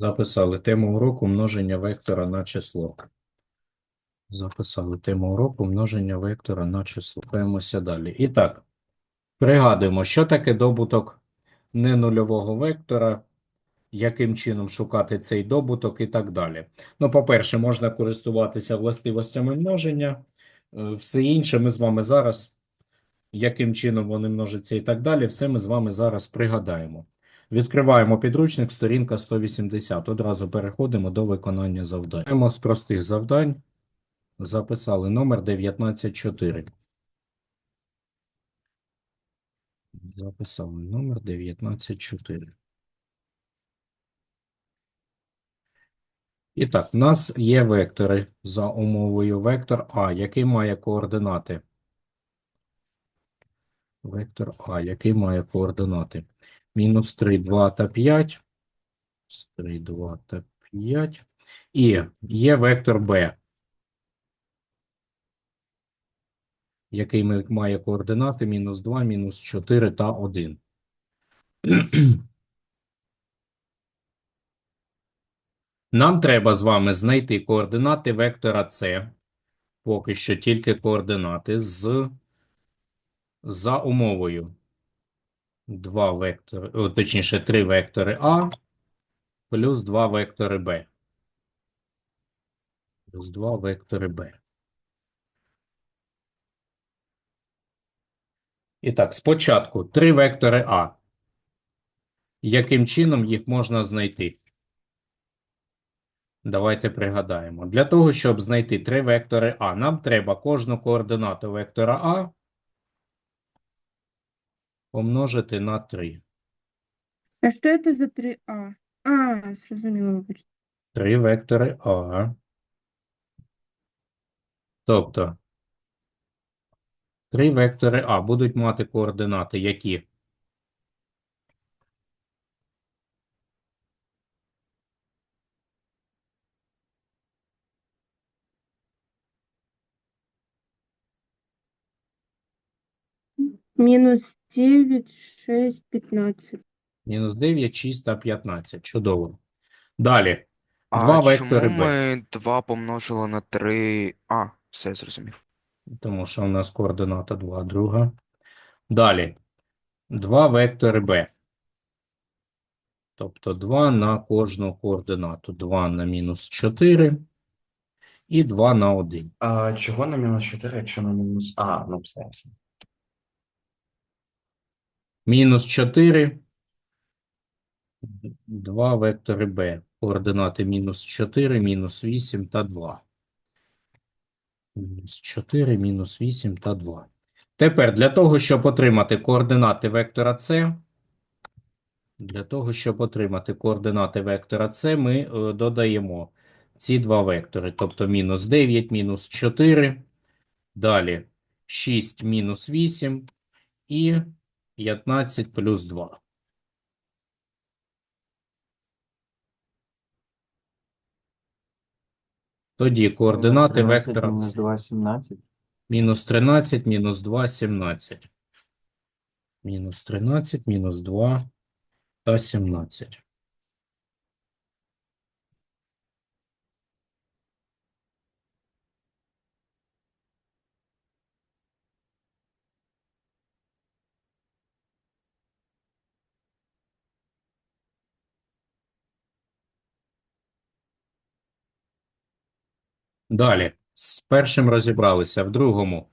Записали тему уроку множення вектора на число. Записали тему уроку множення вектора на число. Рухаємося далі. І так, пригадуємо, що таке добуток ненульового вектора, яким чином шукати цей добуток і так далі. Ну, по-перше, можна користуватися властивостями множення. Е, Все інше ми з вами зараз, яким чином вони множаться і так далі, все ми з вами зараз пригадаємо. Відкриваємо підручник, сторінка 180. Одразу переходимо до виконання завдань. Почнемо з простих завдань. Записали номер 194. Записали номер 194. І так, у нас є вектори за умовою вектор А, який має координати. Вектор А, який має координати. Мінус 3, 2 та 5. 3, 2 та 5. І є вектор Б, який має координати мінус 2, мінус 4 та 1. Нам треба з вами знайти координати вектора С, поки що тільки координати з за умовою. Два вектори, точніше, три вектори А плюс два вектори Б. Плюс два вектори Б. І так, спочатку три вектори А. Яким чином їх можна знайти? Давайте пригадаємо. Для того, щоб знайти три вектори А, нам треба кожну координату вектора А помножити на 3. А что это за 3А? А, зрозуміло, вибачте. Три вектори А. Тобто, три вектори А будуть мати координати які? Мінус 9, 6, 15. Мінус 9, 6 та 15. Чудово. Далі. А Два чому вектори Б. ми 2 помножили на 3? А, все зрозумів. Тому що у нас координата 2, друга. Далі. Два вектори Б. Тобто 2 на кожну координату. 2 на мінус 4 і 2 на 1. А чого на мінус 4, якщо на мінус... А, ну все, все. Мінус 4. Два вектори Б. Координати мінус 4, мінус 8 та 2. Мінус 4, мінус 8 та 2. Тепер для того, щоб отримати координати вектора С, для того, щоб отримати координати вектора С, ми е, додаємо ці два вектори. Тобто мінус 9, мінус 4, далі 6, мінус 8 і 15 плюс 2. Тоді координати 13 вектора мінус С. 2, 17. Мінус 13, мінус 2, 17. Мінус 13, мінус 2 та 17. Далі. З першим розібралися. В другому.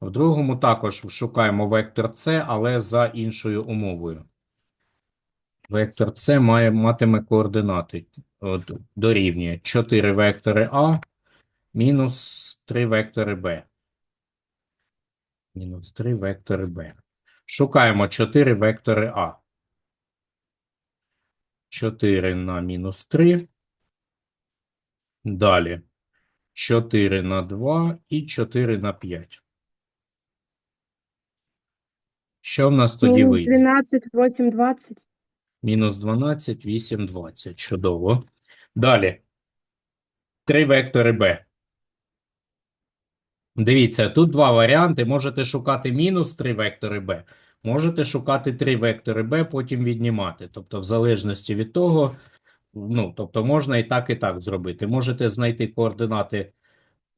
В другому також шукаємо вектор С, але за іншою умовою. Вектор С має матиме координати. От, дорівнює 4 вектори А мінус 3 вектори Б. Мінус 3 вектори Б. Шукаємо 4 вектори А. 4 на мінус 3. Далі. 4 на 2 і 4 на 5. Що в нас тоді вийде? 12, 8, 20. Мінус 12, 8, 20. Чудово. Далі. Три вектори b. Дивіться, тут два варіанти. Можете шукати мінус 3 вектори b. Можете шукати 3 вектори b, потім віднімати. Тобто, в залежності від того, Ну, тобто можна і так, і так зробити. Можете знайти координати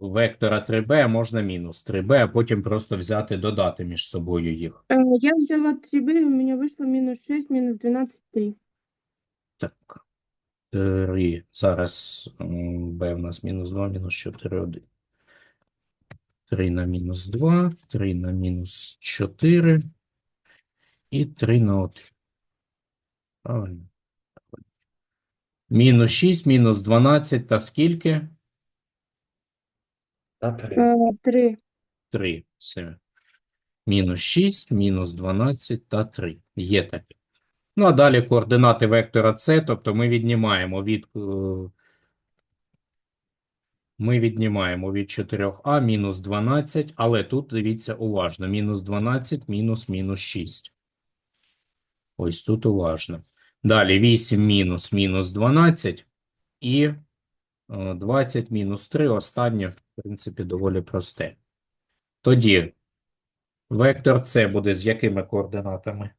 вектора 3b, а можна мінус 3b, а потім просто взяти, додати між собою їх. Э, Я взяла 3b, и у меня вышло минус 6, минус 12, 3. Так. 3. Зараз b в нас мінус 2, мінус 4, 1. 3 на мінус 2, 3 на мінус 4 і 3 на 1. Правильно. Мінус 6, мінус 12 та скільки? Та три. Э, 3. 3. Все. Мінус 6, мінус 12 та 3. Є таке. Ну, а далі координати вектора С, тобто ми віднімаємо від, е, ми віднімаємо від 4а мінус 12, але тут дивіться уважно. Мінус 12, мінус мінус 6. Ось тут уважно. Далі 8 мінус мінус 12 і е, 20 мінус 3. Останнє, в принципі, доволі просте. Тоді вектор С буде з якими координатами?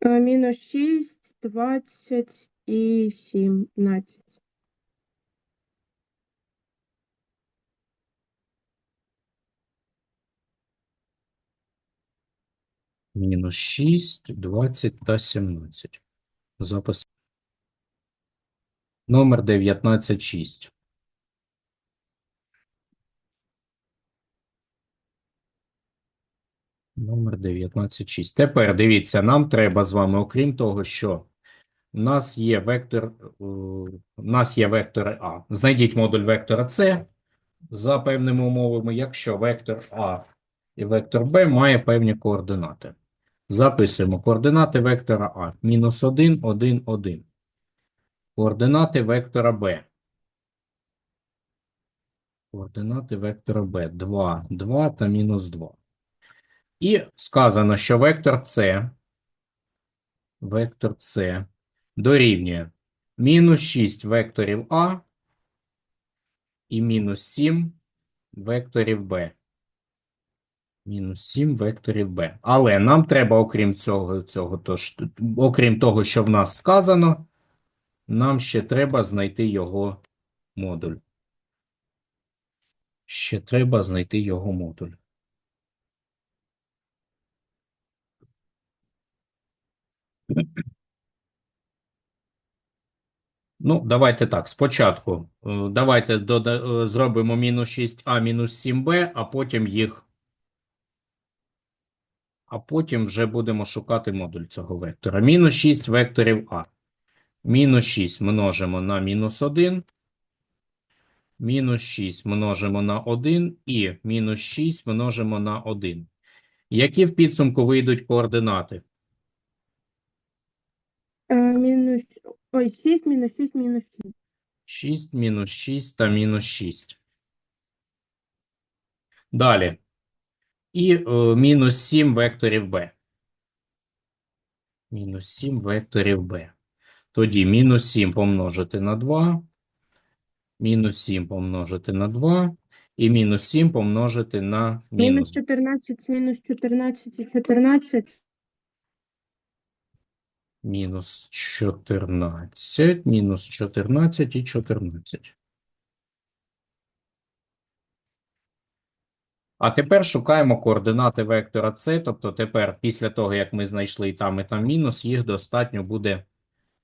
Э, Минус 6, 20 и 17. Мінус 6, 20 та 17. Запис. Номер 196. Номер 196. Тепер дивіться, нам треба з вами, окрім того, що у нас є вектор, у нас є вектори А. Знайдіть модуль вектора С за певними умовами, якщо вектор А і вектор Б має певні координати. Записуємо координати вектора А. Мінус 1, 1, 1. Координати вектора Б. Координати вектора Б. 2, 2 та мінус 2. І сказано, що вектор С, вектор С дорівнює мінус 6 векторів А і мінус 7 векторів Б. Мінус 7 векторів b. Але нам треба, окрім цього, цього тож, окрім того, що в нас сказано, нам ще треба знайти його модуль. Ще треба знайти його модуль. Ну, давайте так. Спочатку е, давайте е, зробимо мінус 6а, мінус 7b, а потім їх а потім вже будемо шукати модуль цього вектора. Мінус 6 векторів А. Мінус 6 множимо на мінус 1. Мінус 6 множимо на 1 і мінус 6 множимо на 1. Які в підсумку вийдуть координати? Э, Минус, ой, 6, минус 6, минус 6. 6, мінус 6 та мінус 6. Далі. І е, мінус 7 векторів b. Мінус 7 векторів b. Тоді мінус 7 помножити на 2, мінус 7 помножити на 2 і мінус 7 помножити на Минус мінус 14, минус 14 и 14. мінус 14, мінус 14 і 14. А тепер шукаємо координати вектора С, тобто тепер після того, як ми знайшли і там, і там мінус, їх достатньо буде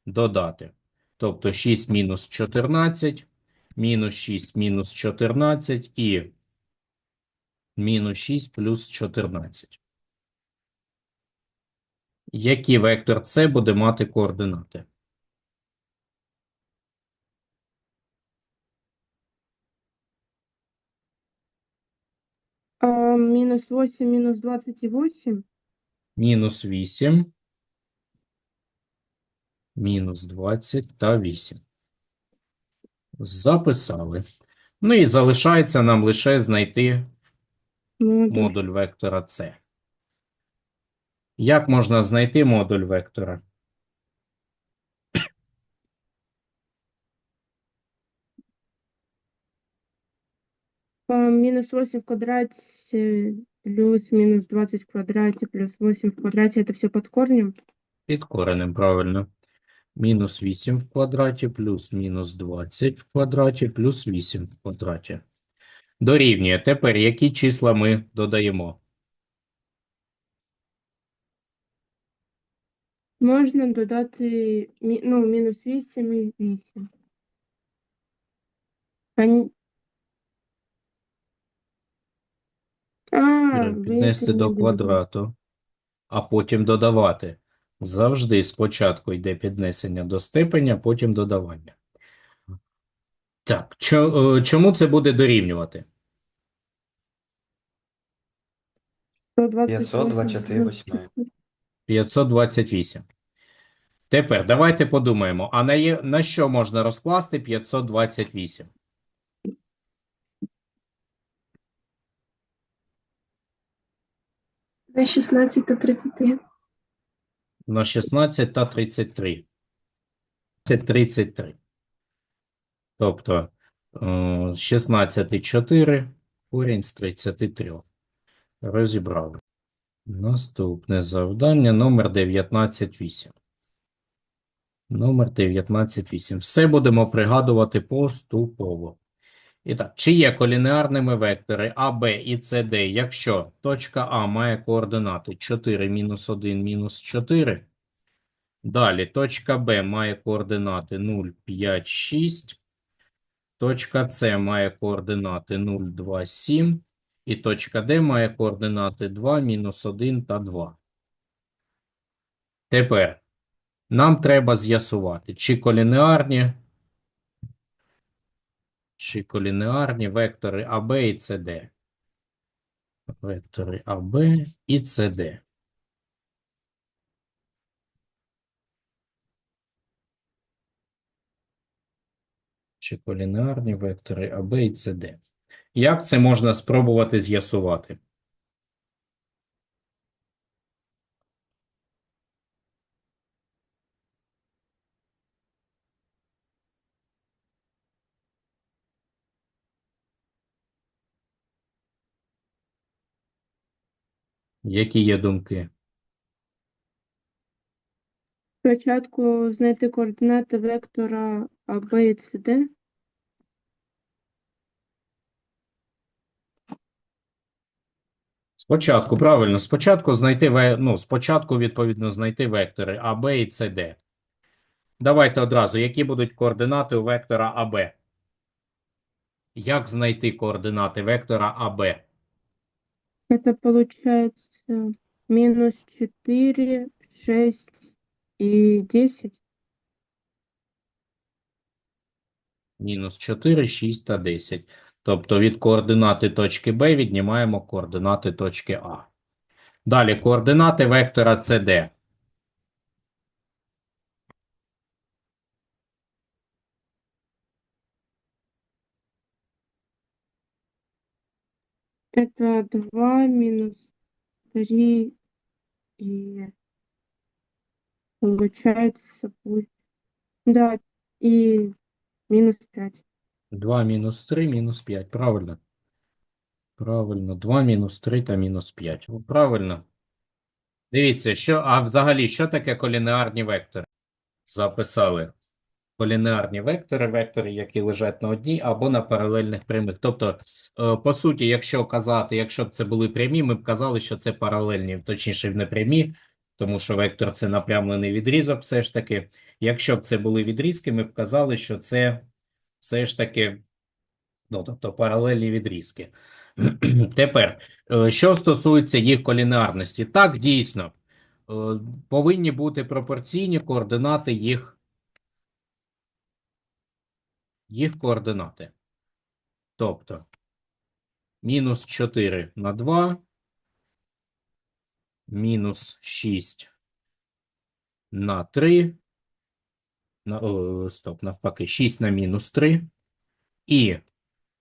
додати. Тобто 6 мінус 14, мінус 6 мінус 14 і мінус 6 плюс 14. Який вектор С буде мати координати? А, минус 8, минус 28. Мінус 8, мінус 20 та 8. Записали. Ну і залишається нам лише знайти Модуль. модуль вектора С. Як можна знайти модуль вектора? Минус 8 в квадрате плюс минус 20 в квадрате плюс 8 в квадрате. Это все под корнем. Під коренем, правильно. Мінус 8 в квадраті плюс мінус 20 в квадраті плюс 8 в квадраті. Дорівнює. Тепер які числа ми додаємо? Можна додати ну, мінус 8 і 8. А, ні- а ви Піднести до квадрату, а потім додавати. Завжди спочатку йде піднесення до степеня, потім додавання. Так, е, чому це буде дорівнювати? 528. 528. Тепер давайте подумаємо, а на, на що можна розкласти 528? На 16 та 33. На 16 та 33. Це 33. Тобто е, 16 – 4, корінь з 33. Розібрали. Наступне завдання номер 19.8. Номер 19.8. Все будемо пригадувати поступово. І так, чи є колінеарними вектори А, Б і С, Д, якщо точка А має координати 4, мінус 1, мінус 4, Далі точка Б має координати 0, 5, 6. Точка С має координати 0, 2, 7. І точка Д має координати 2, мінус 1 та 2. Тепер нам треба з'ясувати, чи колінеарні, чи колінеарні вектори АБ і СД. Вектори АБ і СД. чи колінеарні вектори АБ і СД. Як це можна спробувати з'ясувати? Які є думки? Спочатку знайти координати вектора А, Б і С, Д. Спочатку, правильно, спочатку знайти, ве- ну, спочатку, відповідно, знайти вектори АБ і СД. Давайте одразу, які будуть координати у вектора АБ? Як знайти координати вектора АБ? Это получается минус 4, 6 и 10. Мінус 4, 6 та 10. Тобто від координати точки Б віднімаємо координати точки А. Далі координати вектора CD. Это 2 минус 3 и получается будет... Да, и минус 5. 2 мінус 3 мінус 5. Правильно. Правильно. 2 мінус 3 та мінус 5. Правильно. Дивіться, що, а взагалі, що таке колінеарні вектори? Записали. Колінеарні вектори, вектори, які лежать на одній або на паралельних прямих. Тобто, е, по суті, якщо казати, якщо б це були прямі, ми б казали, що це паралельні, точніше, не прямі, тому що вектор це напрямлений відрізок все ж таки. Якщо б це були відрізки, ми б казали, що це все ж таки, ну, тобто паралельні відрізки. Тепер, е, що стосується їх колінарності, так, дійсно, е, повинні бути пропорційні координати їх, їх координати. Тобто, мінус 4 на 2, мінус 6 на 3, на, о, стоп, навпаки, 6 на мінус 3 і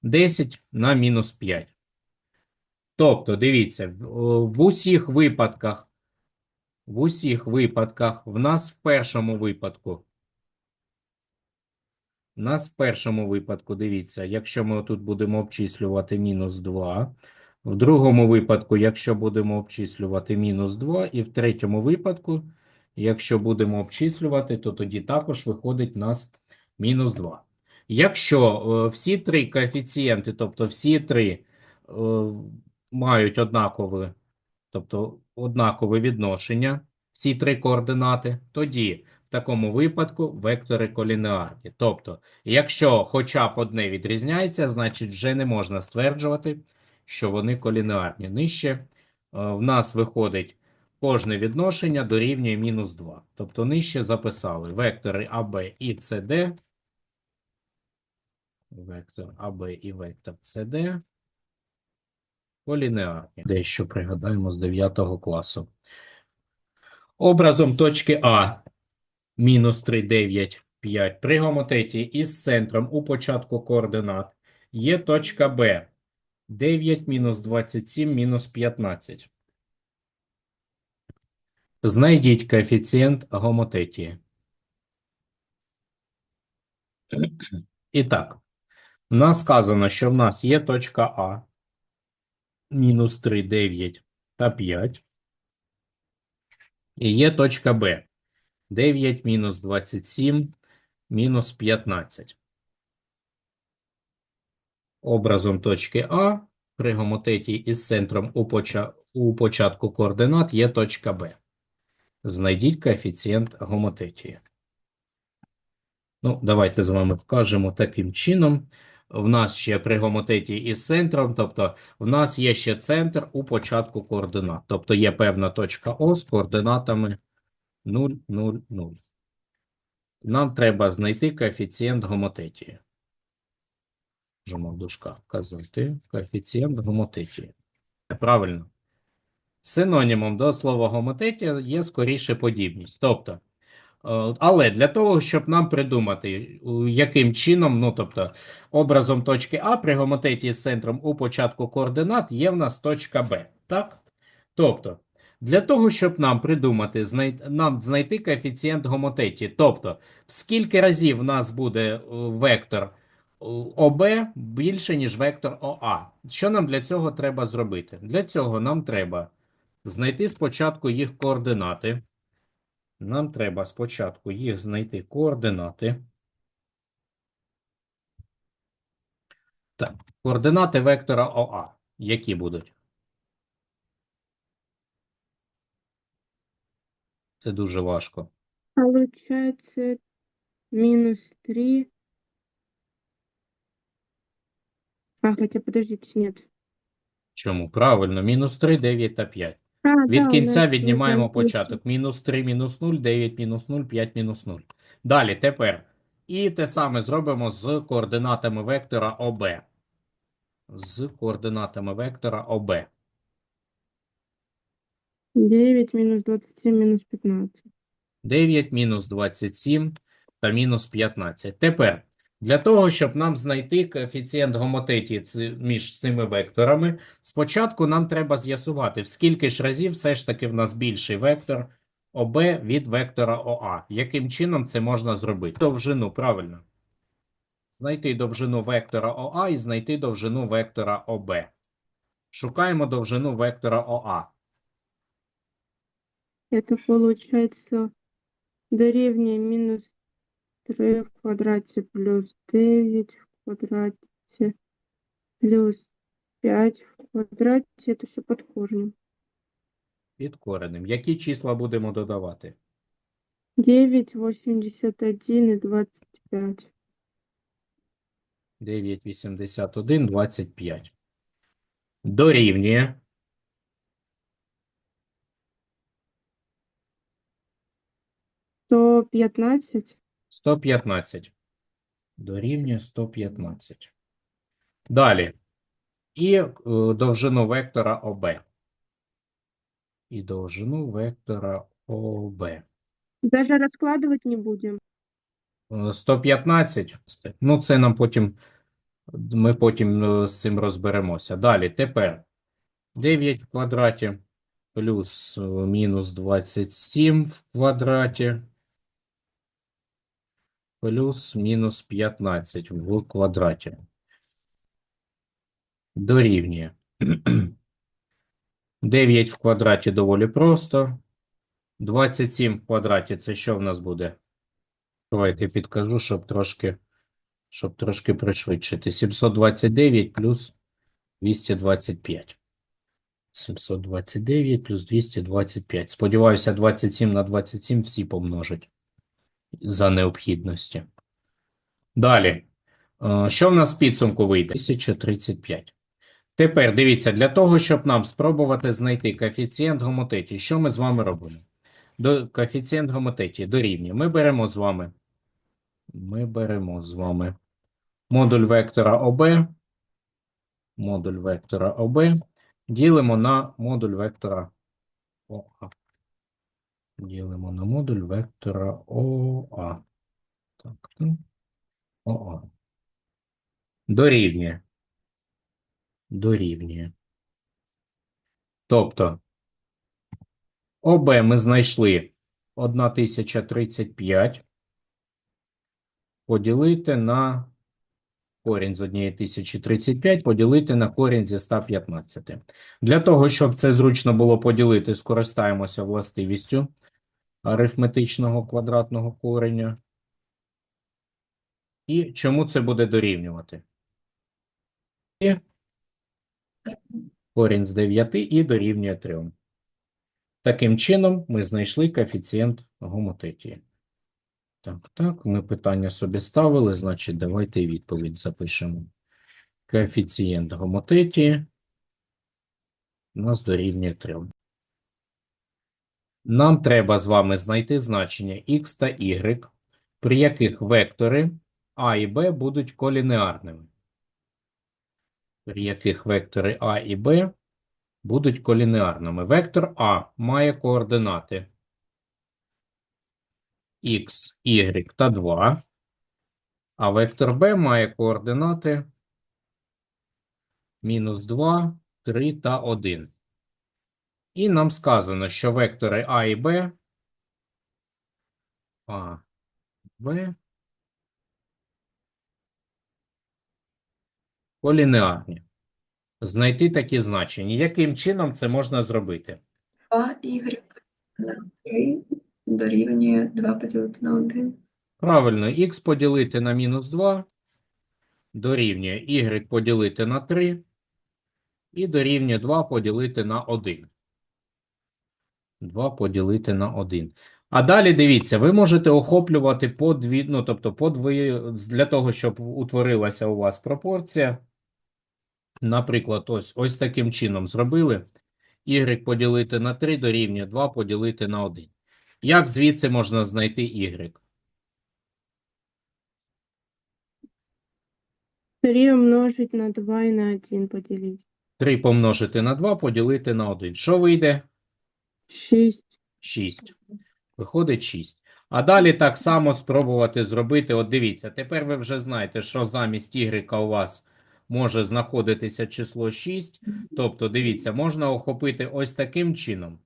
10 на мінус 5. Тобто, дивіться, в, усіх випадках, в усіх випадках, в нас в першому випадку, в нас в першому випадку, дивіться, якщо ми тут будемо обчислювати мінус 2, в другому випадку, якщо будемо обчислювати мінус 2, і в третьому випадку, Якщо будемо обчислювати, то тоді також виходить у нас мінус 2. Якщо е, всі три коефіцієнти, тобто всі три е, мають однакове, тобто однакове відношення, ці три координати, тоді в такому випадку вектори колінеарні. Тобто, якщо хоча б одне відрізняється, значить вже не можна стверджувати, що вони колінеарні. Нижче е, в нас виходить кожне відношення дорівнює мінус 2. Тобто нижче записали вектори АБ і СД, вектор АБ і вектор СД колінеарні. Дещо пригадаємо з 9 класу. Образом точки А мінус 3, 9, 5 при гомотеті із центром у початку координат є точка Б 9 мінус 27 мінус 15. Знайдіть коефіцієнт гомотетії. І так, в нас сказано, що в нас є точка А мінус 3, 9 та 5. І є точка Б 9 мінус 27 мінус 15. Образом точки А при гомотеті із центром у, поча... у початку координат є точка Б. Знайдіть коефіцієнт гомотетії. Ну, давайте з вами вкажемо таким чином. В нас ще при гомотеті із центром, тобто в нас є ще центр у початку координат. Тобто є певна точка О з координатами 0, 0, 0. Нам треба знайти коефіцієнт гомотетії. Можемо в дужках вказати коефіцієнт гомотетії. Правильно. Синонімом до слова гомотетія є скоріше подібність. Тобто, е, але для того, щоб нам придумати, яким чином, ну тобто, образом точки А при гомотеті з центром у початку координат є в нас точка Б. Так? Тобто, для того, щоб нам придумати, знай... нам знайти коефіцієнт гомотеті, тобто, в скільки разів в нас буде е, вектор е, ОБ більше, ніж вектор ОА. Що нам для цього треба зробити? Для цього нам треба знайти спочатку їх координати. Нам треба спочатку їх знайти координати. Так, координати вектора ОА. Які будуть? Це дуже важко. Получается минус 3. А, хотя, подождите, нет. Чому? Правильно, мінус 3, 9 та 5. А, Від да, у кінця нас віднімаємо плюс. початок. Мінус 3, мінус 0, 9, мінус 0, 5, мінус 0. Далі, тепер. І те саме зробимо з координатами вектора ОБ. З координатами вектора ОБ. 9 минус 27 минус 15. 9 мінус 27 та мінус 15. Тепер, для того, щоб нам знайти коефіцієнт гомотетії між цими векторами, спочатку нам треба з'ясувати, в скільки ж разів все ж таки в нас більший вектор ОБ від вектора ОА. Яким чином це можна зробити? Довжину, правильно. Знайти довжину вектора ОА і знайти довжину вектора ОБ. Шукаємо довжину вектора ОА. Это получается доревнее минус 3 в квадрате плюс 9 в квадрате плюс 5 в квадрате. Это все под корнем. Під коренем. Які числа будемо додавати? 9, 81 и 25. 9, 81, 25. Дорівнює. То 15. 115. Дорівнює 115. Далі. І е, довжину вектора ОБ. І довжину вектора ОБ. Даже раскладывать не будем. Е, 115. Ну, це нам потім, ми потім е, з цим розберемося. Далі, тепер 9 в квадраті плюс е, мінус 27 в квадраті плюс мінус 15 в квадраті. Дорівнює. 9 в квадраті доволі просто. 27 в квадраті це що в нас буде? Давайте підкажу, щоб трошки, щоб трошки пришвидшити. 729 плюс 225. 729 плюс 225. Сподіваюся, 27 на 27 всі помножать за необхідності. Далі. Е, Що в нас в підсумку вийде? 1035. Тепер дивіться, для того, щоб нам спробувати знайти коефіцієнт гомотеті, що ми з вами робимо? До коефіцієнт гомотеті дорівнює. Ми беремо з вами. Ми беремо з вами модуль вектора ОБ. Модуль вектора ОБ. Ділимо на модуль вектора ОА. Ділимо на модуль вектора ОА. Так, ну, ОА. Дорівнює. Дорівнює. Тобто, ОБ ми знайшли 1035 поділити на корінь з 1035 поділити на корінь зі 115. Для того, щоб це зручно було поділити, скористаємося властивістю арифметичного квадратного кореня. І чому це буде дорівнювати? І корінь з 9 і дорівнює 3. Таким чином, ми знайшли коефіцієнт гомотетії. Так, так, ми питання собі ставили, значить, давайте відповідь запишемо. Коефіцієнт гомотетії у нас дорівнює 3. Нам треба з вами знайти значення x та y, при яких вектори а і b будуть колінеарними. При яких вектори а і b будуть колінеарними. Вектор А має координати x, y та 2, а вектор b має координати мінус 2, 3 та 1. І нам сказано, що вектори А і Б, А, Б, полінеарні. Знайти такі значення. Яким чином це можна зробити? 2y на 3 дорівнює 2 поділити на 1. Правильно, х поділити на мінус 2 дорівнює y поділити на 3 і дорівнює 2 поділити на 1. 2 поділити на 1. А далі дивіться, ви можете охоплювати по дві, ну, тобто по дві, для того, щоб утворилася у вас пропорція. Наприклад, ось, ось таким чином зробили. y поділити на 3 дорівнює 2 поділити на 1. Як звідси можна знайти y? 3 умножить на 2 и на 1 поделить. 3 помножити на 2 поділити на 1. Що вийде? 6. 6. Виходить 6. А далі так само спробувати зробити. От дивіться, тепер ви вже знаєте, що замість y у вас може знаходитися число 6. Тобто, дивіться, можна охопити ось таким чином.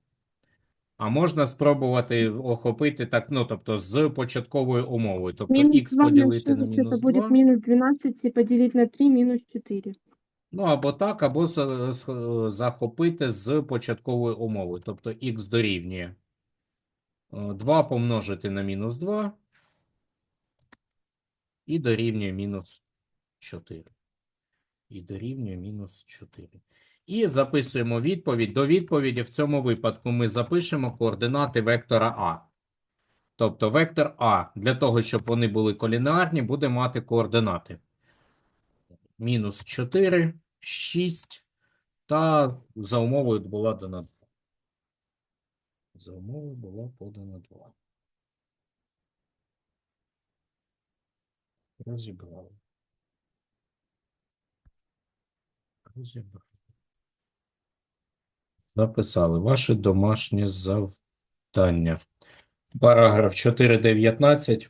А можна спробувати охопити так, ну, тобто з початковою умовою. Тобто Минус х 2 на поділити на 6, мінус это будет 2. минус 12 и поделить на 3 минус 4. Ну, або так, або захопити з початковою умовою. Тобто х дорівнює е, 2 помножити на мінус 2 і дорівнює мінус 4. І дорівнює мінус 4. І записуємо відповідь. До відповіді в цьому випадку ми запишемо координати вектора А. Тобто вектор А для того, щоб вони були колінеарні, буде мати координати. Мінус 4, 6 та за умовою була дана 2. За умовою була подана 2. Розібрали. Розібрали. Записали ваше домашнє завдання. Параграф 4.19.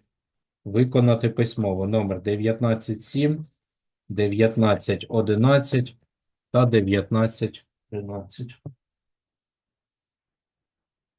Виконати письмово номер 19.7, 19.11 та 19.13.